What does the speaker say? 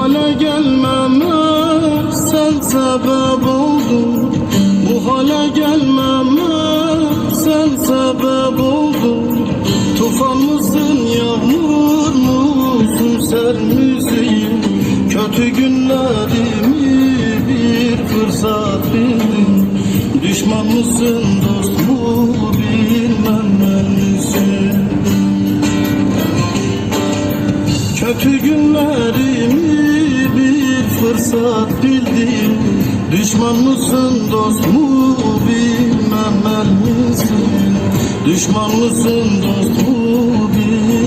Hale gelmeme sen sebep oldun. Bu sen sebep oldun Kötü günlerimi bir fırsat bildin Düşman mısın dost mu bilmem misin Kötü günlerimi bir fırsat bildin Düşman mısın dost mu bilmem misin Düşman mısın dost mu bilmem